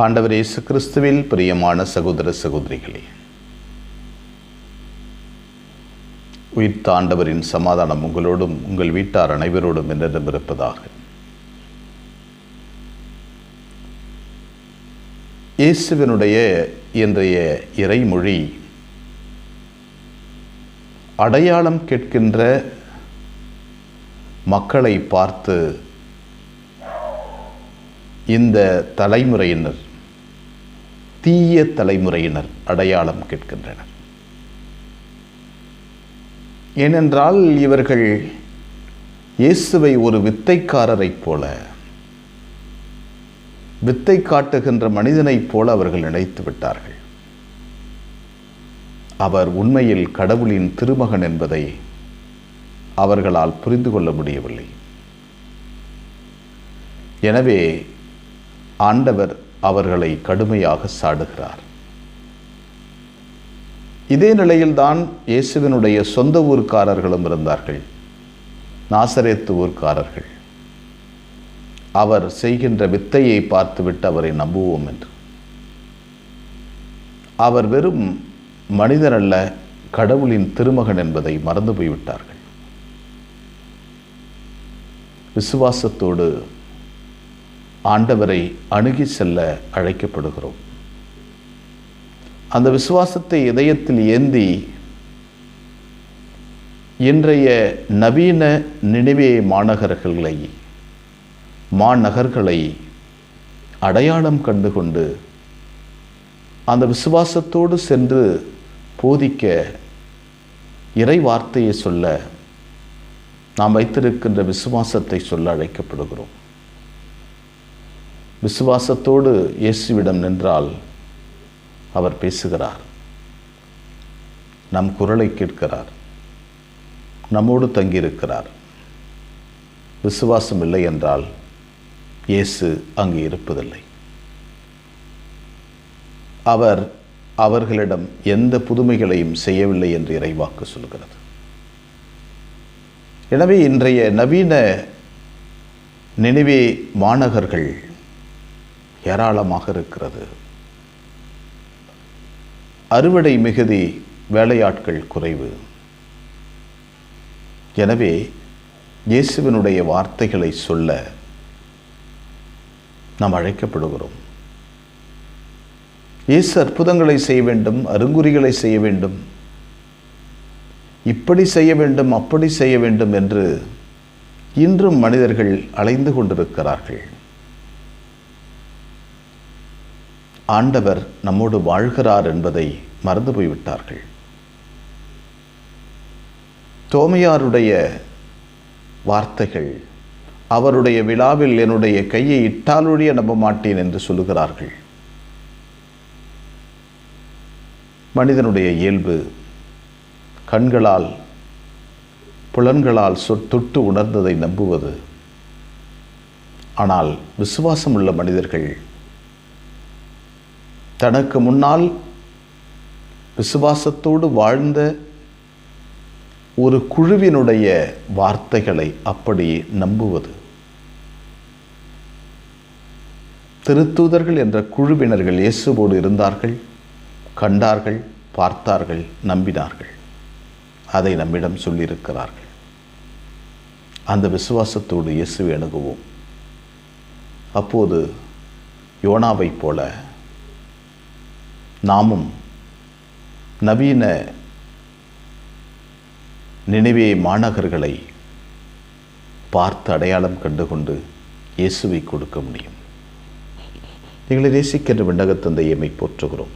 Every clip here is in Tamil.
ஆண்டவர் இயேசு கிறிஸ்துவில் பிரியமான சகோதர சகோதரிகளே உயிர்த்த ஆண்டவரின் சமாதானம் உங்களோடும் உங்கள் வீட்டார் அனைவரோடும் என்னிடம் இருப்பதாக. இயேசுவினுடைய இன்றைய இறைமொழி அடையாளம் கேட்கின்ற மக்களை பார்த்து இந்த தலைமுறையினர் தீய தலைமுறையினர் அடையாளம் கேட்கின்றனர். ஏனென்றால் இவர்கள் இயேசுவை ஒரு வித்தைக்காரரைப் போல வித்தை காட்டுகின்ற மனிதனைப் போல அவர்கள் நினைத்து விட்டார்கள். அவர் உண்மையில் கடவுளின் திருமகன் என்பதை அவர்களால் புரிந்து கொள்ள முடியவில்லை. எனவே ஆண்டவர் அவர்களை கடுமையாக சாடுகிறார். இதே நிலையில்தான் இயேசுவினுடைய சொந்த ஊர்க்காரர்களும் இருந்தார்கள். நாசரேத்து ஊர்க்காரர்கள். அவர் செய்கின்ற வித்தையை பார்த்துவிட்டு அவரை நம்புவோம் என்று. அவர் வெறும் மனிதர் அல்ல கடவுளின் திருமகன் என்பதை மறந்து போய்விட்டார்கள். விசுவாசத்தோடு ஆண்டவரை அணுகி செல்ல அழைக்கப்படுகிறோம். அந்த விசுவாசத்தை இதயத்தில் ஏந்தி இன்றைய நவீன நினைவே மாநகர்களை மாநகர்களை அடையாளம் கண்டு கொண்டு அந்த விசுவாசத்தோடு சென்று போதிக்க இறை வார்த்தையை சொல்ல நாம் வைத்திருக்கின்ற விசுவாசத்தை சொல்ல அழைக்கப்படுகிறோம். விசுவாசத்தோடு இயேசுவிடம் நின்றால் அவர் பேசுகிறார். நம் குரலை கேட்கிறார். நம்மோடு தங்கியிருக்கிறார். விசுவாசம் இல்லை என்றால் இயேசு அங்கு இருப்பதில்லை. அவர் அவர்களிடம் எந்த புதுமைகளையும் செய்யவில்லை என்று இறைவாக்கு சொல்கிறது. எனவே இன்றைய நவீன நினைவே மாநகர்கள் ஏராளமாக இருக்கிறது. அறுவடை மிகுதி வேலையாட்கள் குறைவு. எனவே இயேசுவினுடைய வார்த்தைகளை சொல்ல நாம் அழைக்கப்படுகிறோம். இயேசு அற்புதங்களை செய்ய வேண்டும் அருங்குறிகளை செய்ய வேண்டும். இப்படி செய்ய வேண்டும் அப்படி செய்ய வேண்டும் என்று இன்றும் மனிதர்கள் அலைந்து கொண்டிருக்கிறார்கள். ஆண்டவர் நம்மோடு வாழ்கிறார் என்பதை மறந்து போய்விட்டார்கள் தோமையாருடைய வார்த்தைகள் அவருடைய விழாவில் என்னுடைய கையை இட்டாலொழிய நம்ப மாட்டேன் என்று சொல்லுகிறார்கள். மனிதனுடைய இயல்பு கண்களால் புலன்களால் தொட்டு உணர்ந்ததை நம்புவது. ஆனால் விசுவாசம் உள்ள மனிதர்கள் தனக்கு முன்னால் விசுவாசத்தோடு வாழ்ந்த ஒரு குழுவினுடைய வார்த்தைகளை அப்படி நம்புவது. திருத்தூதர்கள் என்ற குழுவினர்கள் இயேசுவோடு இருந்தார்கள் கண்டார்கள் பார்த்தார்கள் நம்பினார்கள். அதை நம்மிடம் சொல்லியிருக்கிறார்கள். அந்த விசுவாசத்தோடு இயேசுவை அணுகுவோம். அப்போது யோனாவைப் போல நாமும் நவீன நினைவே மாநகர்களை பார்த்து அடையாளம் கண்டுகொண்டு இயேசுவை கொடுக்க முடியும். எங்களை நேசிக்கின்ற விண்ணகத்தந்தை எம்மை போற்றுகிறோம்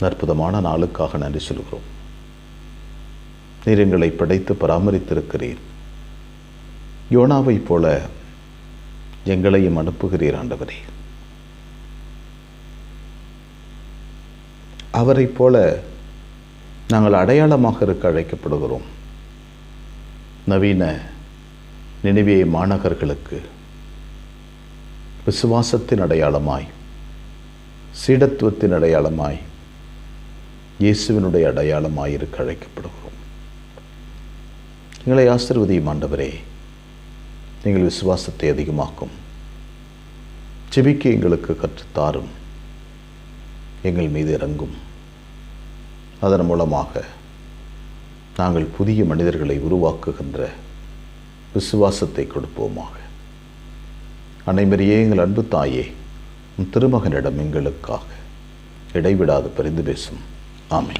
அற்புதமான நாளுக்காக நன்றி சொல்கிறோம். நீர் எங்களை படைத்து பராமரித்திருக்கிறீர். யோனாவைப் போல எங்களையும் அனுப்புகிறீர் ஆண்டவரே. அவரைப் போல நாங்கள் அடையாளமாக இருக்க அழைக்கப்படுகிறோம். நவீன நினைவே மாநகர்களுக்கு விசுவாசத்தின் அடையாளமாய் சீடத்துவத்தின் அடையாளமாய் இயேசுவினுடைய அடையாளமாய் இருக்க அழைக்கப்படுகிறோம். எங்களை ஆசிர்வதியும் ஆண்டவரே நீங்கள் விசுவாசத்தை அதிகமாக்கும் செபிக்க எங்களுக்கு கற்றுத்தாரும். எங்கள் மீது இறங்கும். அதன் மூலமாக நாங்கள் புதிய மனிதர்களை உருவாக்குகின்ற விசுவாசத்தை கொடுப்போமாக. அனைவரையே எங்கள் அன்பு தாயே உன் திருமகனிடம் எங்களுக்காக இடைவிடாது பரிந்து பேசும். ஆமை